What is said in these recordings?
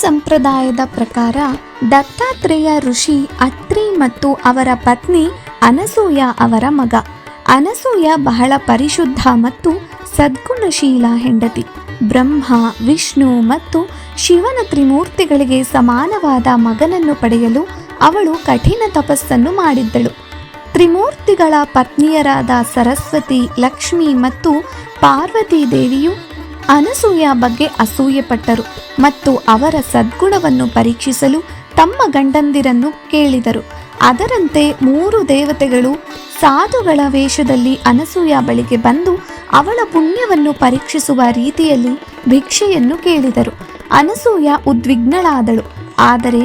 ಸಂಪ್ರದಾಯದ ಪ್ರಕಾರ ದತ್ತಾತ್ರೇಯ ಋಷಿ ಅತ್ರಿ ಮತ್ತು ಅವರ ಪತ್ನಿ ಅನಸೂಯ ಅವರ ಮಗ. ಅನಸೂಯ ಬಹಳ ಪರಿಶುದ್ಧ ಮತ್ತು ಸದ್ಗುಣಶೀಲ ಹೆಂಡತಿ. ಬ್ರಹ್ಮ, ವಿಷ್ಣು ಮತ್ತು ಶಿವನ ತ್ರಿಮೂರ್ತಿಗಳಿಗೆ ಸಮಾನವಾದ ಮಗನನ್ನು ಪಡೆಯಲು ಅವಳು ಕಠಿಣ ತಪಸ್ಸನ್ನು ಮಾಡಿದ್ದಳು. ತ್ರಿಮೂರ್ತಿಗಳ ಪತ್ನಿಯರಾದ ಸರಸ್ವತಿ, ಲಕ್ಷ್ಮಿ ಮತ್ತು ಪಾರ್ವತಿ ದೇವಿಯು ಅನಸೂಯ ಬಗ್ಗೆ ಅಸೂಯೆ ಪಟ್ಟರು ಮತ್ತು ಅವರ ಸದ್ಗುಣವನ್ನು ಪರೀಕ್ಷಿಸಲು ತಮ್ಮ ಗಂಡಂದಿರನ್ನು ಕೇಳಿದರು. ಅದರಂತೆ ಮೂರು ದೇವತೆಗಳು ಸಾಧುಗಳ ವೇಷದಲ್ಲಿ ಅನಸೂಯ ಬಳಿಗೆ ಬಂದು ಅವಳ ಪುಣ್ಯವನ್ನು ಪರೀಕ್ಷಿಸುವ ರೀತಿಯಲ್ಲಿ ಭಿಕ್ಷೆಯನ್ನು ಕೇಳಿದರು. ಅನಸೂಯ ಉದ್ವಿಗ್ನಳಾದಳು, ಆದರೆ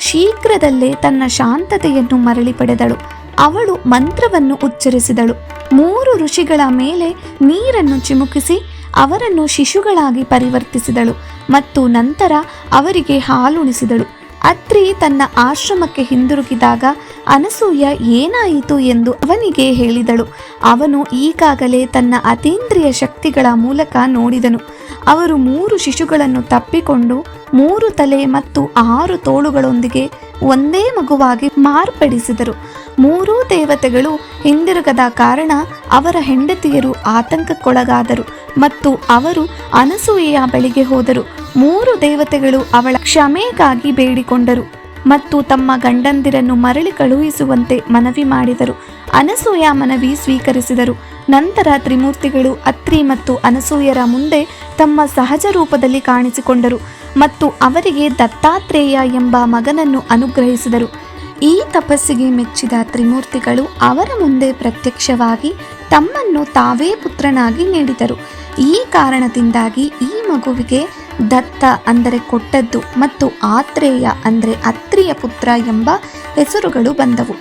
ಶೀಘ್ರದಲ್ಲೇ ತನ್ನ ಶಾಂತತೆಯನ್ನು ಮರಳಿ ಪಡೆದಳು. ಅವಳು ಮಂತ್ರವನ್ನು ಉಚ್ಚರಿಸಿದಳು. ಮೂರು ಋಷಿಗಳ ಮೇಲೆ ನೀರನ್ನು ಚಿಮುಕಿಸಿ ಅವರನ್ನು ಶಿಶುಗಳಾಗಿ ಪರಿವರ್ತಿಸಿದಳು ಮತ್ತು ನಂತರ ಅವರಿಗೆ ಹಾಲುಣಿಸಿದಳು. ಅತ್ರಿ ತನ್ನ ಆಶ್ರಮಕ್ಕೆ ಹಿಂದಿರುಗಿದಾಗ ಅನಸೂಯ ಏನಾಯಿತು ಎಂದು ಅವನಿಗೆ ಹೇಳಿದಳು. ಅವನು ಈಗಾಗಲೇ ತನ್ನ ಅತೀಂದ್ರಿಯ ಶಕ್ತಿಗಳ ಮೂಲಕ ನೋಡಿದನು. ಅವರು ಮೂರು ಶಿಶುಗಳನ್ನು ತಪ್ಪಿಕೊಂಡು ಮೂರು ತಲೆ ಮತ್ತು ಆರು ತೋಳುಗಳೊಂದಿಗೆ ಒಂದೇ ಮಗುವಾಗಿ ಮಾರ್ಪಡಿಸಿದರು. ಮೂರೂ ದೇವತೆಗಳು ಹಿಂದಿರುಗದ ಕಾರಣ ಅವರ ಹೆಂಡತಿಯರು ಆತಂಕಕ್ಕೊಳಗಾದರು ಮತ್ತು ಅವರು ಅನಸೂಯೆಯ ಬಳಿಗೆ ಹೋದರು. ಮೂರು ದೇವತೆಗಳು ಅವಳ ಕ್ಷಮೆಗಾಗಿ ಬೇಡಿಕೊಂಡರು ಮತ್ತು ತಮ್ಮ ಗಂಡಂದಿರನ್ನು ಮರಳಿ ಕಳುಹಿಸುವಂತೆ ಮನವಿ ಮಾಡಿದರು. ಅನಸೂಯ ಮನವಿ ಸ್ವೀಕರಿಸಿದರು. ನಂತರ ತ್ರಿಮೂರ್ತಿಗಳು ಅತ್ರಿ ಮತ್ತು ಅನಸೂಯರ ಮುಂದೆ ತಮ್ಮ ಸಹಜ ರೂಪದಲ್ಲಿ ಕಾಣಿಸಿಕೊಂಡರು ಮತ್ತು ಅವರಿಗೆ ದತ್ತಾತ್ರೇಯ ಎಂಬ ಮಗನನ್ನು ಅನುಗ್ರಹಿಸಿದರು. ಈ ತಪಸ್ಸಿಗೆ ಮೆಚ್ಚಿದ ತ್ರಿಮೂರ್ತಿಗಳು ಅವರ ಮುಂದೆ ಪ್ರತ್ಯಕ್ಷವಾಗಿ ತಮ್ಮನ್ನು ತಾವೇ ಪುತ್ರನಾಗಿ ನೀಡಿದರು. ಈ ಕಾರಣದಿಂದಾಗಿ ಈ ಮಗುವಿಗೆ ದತ್ತ ಅಂದರೆ ಕೊಟ್ಟದ್ದು ಮತ್ತು ಆತ್ರೇಯ ಅಂದರೆ ಅತ್ರಿಯ ಪುತ್ರ ಎಂಬ ಹೆಸರುಗಳು ಬಂದವು.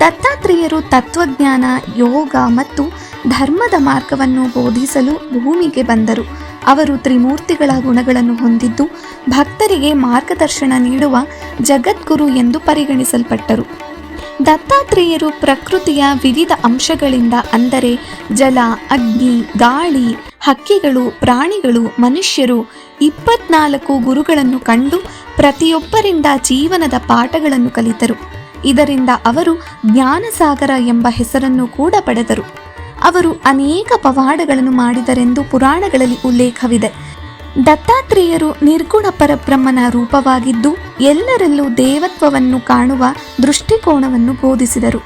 ದತ್ತಾತ್ರೇಯರು ತತ್ವಜ್ಞಾನ, ಯೋಗ ಮತ್ತು ಧರ್ಮದ ಮಾರ್ಗವನ್ನು ಬೋಧಿಸಲು ಭೂಮಿಗೆ ಬಂದರು. ಅವರು ತ್ರಿಮೂರ್ತಿಗಳ ಗುಣಗಳನ್ನು ಹೊಂದಿದ್ದು ಭಕ್ತರಿಗೆ ಮಾರ್ಗದರ್ಶನ ನೀಡುವ ಜಗದ್ಗುರು ಎಂದು ಪರಿಗಣಿಸಲ್ಪಟ್ಟರು. ದತ್ತಾತ್ರೇಯರು ಪ್ರಕೃತಿಯ ವಿವಿಧ ಅಂಶಗಳಿಂದ ಅಂದರೆ ಜಲ, ಅಗ್ನಿ, ಗಾಳಿ, ಹಕ್ಕಿಗಳು, ಪ್ರಾಣಿಗಳು, ಮನುಷ್ಯರು ಇಪ್ಪತ್ನಾಲ್ಕು ಗುರುಗಳನ್ನು ಕಂಡು ಪ್ರತಿಯೊಬ್ಬರಿಂದ ಜೀವನದ ಪಾಠಗಳನ್ನು ಕಲಿತರು. ಇದರಿಂದ ಅವರು ಜ್ಞಾನಸಾಗರ ಎಂಬ ಹೆಸರನ್ನು ಕೂಡ ಪಡೆದರು. ಅವರು ಅನೇಕ ಪವಾಡಗಳನ್ನು ಮಾಡಿದರೆಂದು ಪುರಾಣಗಳಲ್ಲಿ ಉಲ್ಲೇಖವಿದೆ. ದತ್ತಾತ್ರೇಯರು ನಿರ್ಗುಣ ಪರಬ್ರಹ್ಮನ ರೂಪವಾಗಿದ್ದು ಎಲ್ಲರಲ್ಲೂ ದೇವತ್ವವನ್ನು ಕಾಣುವ ದೃಷ್ಟಿಕೋನವನ್ನು ಬೋಧಿಸಿದರು.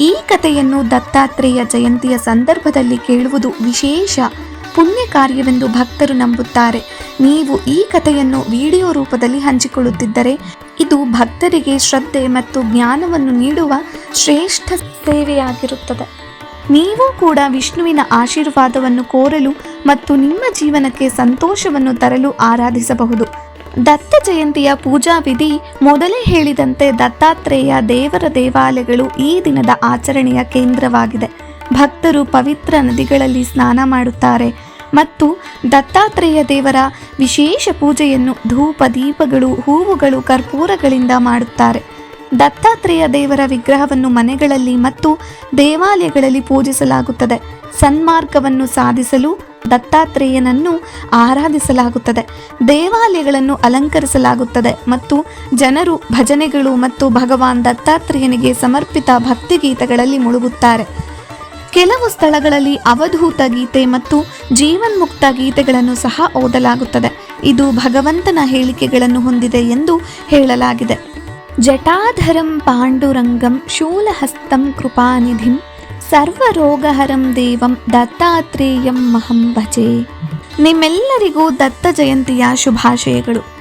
ಈ ಕಥೆಯನ್ನು ದತ್ತಾತ್ರೇಯ ಜಯಂತಿಯ ಸಂದರ್ಭದಲ್ಲಿ ಕೇಳುವುದು ವಿಶೇಷ. ಪುಣ್ಯ ಕಾರ್ಯವೆಂದು ಭಕ್ತರು ನಂಬುತ್ತಾರೆ. ನೀವು ಈ ಕಥೆಯನ್ನು ವಿಡಿಯೋ ರೂಪದಲ್ಲಿ ಹಂಚಿಕೊಳ್ಳುತ್ತಿದ್ದರೆ ಇದು ಭಕ್ತರಿಗೆ ಶ್ರದ್ಧೆ ಮತ್ತು ಜ್ಞಾನವನ್ನು ನೀಡುವ ಶ್ರೇಷ್ಠ ಸೇವೆಯಾಗಿರುತ್ತದೆ. ನೀವು ಕೂಡ ವಿಷ್ಣುವಿನ ಆಶೀರ್ವಾದವನ್ನು ಕೋರಲು ಮತ್ತು ನಿಮ್ಮ ಜೀವನಕ್ಕೆ ಸಂತೋಷವನ್ನು ತರಲು ಆರಾಧಿಸಬಹುದು. ದತ್ತ ಜಯಂತಿಯ ಪೂಜಾ ವಿಧಿ ಮೊದಲೇ ಹೇಳಿದಂತೆ ದತ್ತಾತ್ರೇಯ ದೇವರ ದೇವಾಲಯಗಳು ಈ ದಿನದ ಆಚರಣೆಯ ಕೇಂದ್ರವಾಗಿದೆ. ಭಕ್ತರು ಪವಿತ್ರ ನದಿಗಳಲ್ಲಿ ಸ್ನಾನ ಮಾಡುತ್ತಾರೆ ಮತ್ತು ದತ್ತಾತ್ರೇಯ ದೇವರ ವಿಶೇಷ ಪೂಜೆಯನ್ನು ಧೂಪ, ದೀಪಗಳು, ಹೂವುಗಳು, ಕರ್ಪೂರಗಳಿಂದ ಮಾಡುತ್ತಾರೆ. ದತ್ತಾತ್ರೇಯ ದೇವರ ವಿಗ್ರಹವನ್ನು ಮನೆಗಳಲ್ಲಿ ಮತ್ತು ದೇವಾಲಯಗಳಲ್ಲಿ ಪೂಜಿಸಲಾಗುತ್ತದೆ. ಸನ್ಮಾರ್ಗವನ್ನು ಸಾಧಿಸಲು ದತ್ತಾತ್ರೇಯನನ್ನು ಆರಾಧಿಸಲಾಗುತ್ತದೆ. ದೇವಾಲಯಗಳನ್ನು ಅಲಂಕರಿಸಲಾಗುತ್ತದೆ ಮತ್ತು ಜನರು ಭಜನೆಗಳು ಮತ್ತು ಭಗವಾನ್ ದತ್ತಾತ್ರೇಯನಿಗೆ ಸಮರ್ಪಿತ ಭಕ್ತಿಗೀತಗಳಲ್ಲಿ ಮುಳುಗುತ್ತಾರೆ. ಕೆಲವು ಸ್ಥಳಗಳಲ್ಲಿ ಅವಧೂತ ಗೀತೆ ಮತ್ತು ಜೀವನ್ಮುಕ್ತ ಗೀತೆಗಳನ್ನು ಸಹ ಓದಲಾಗುತ್ತದೆ. ಇದು ಭಗವಂತನ ಹೇಳಿಕೆಗಳನ್ನು ಹೊಂದಿದೆ ಎಂದು ಹೇಳಲಾಗಿದೆ. ಜಟಾಧರಂ ಪಾಂಡುರಂಗಂ ಶೂಲಹಸ್ತಂ ಕೃಪಾನಿಧಿಂ ಸರ್ವರೋಗಹರಂ ದೇವಂ ದತ್ತಾತ್ರೇಯಂ ಮಹಂ ಭಜೆ. ನಿಮ್ಮೆಲ್ಲರಿಗೂ ದತ್ತ ಜಯಂತಿಯ ಶುಭಾಶಯಗಳು.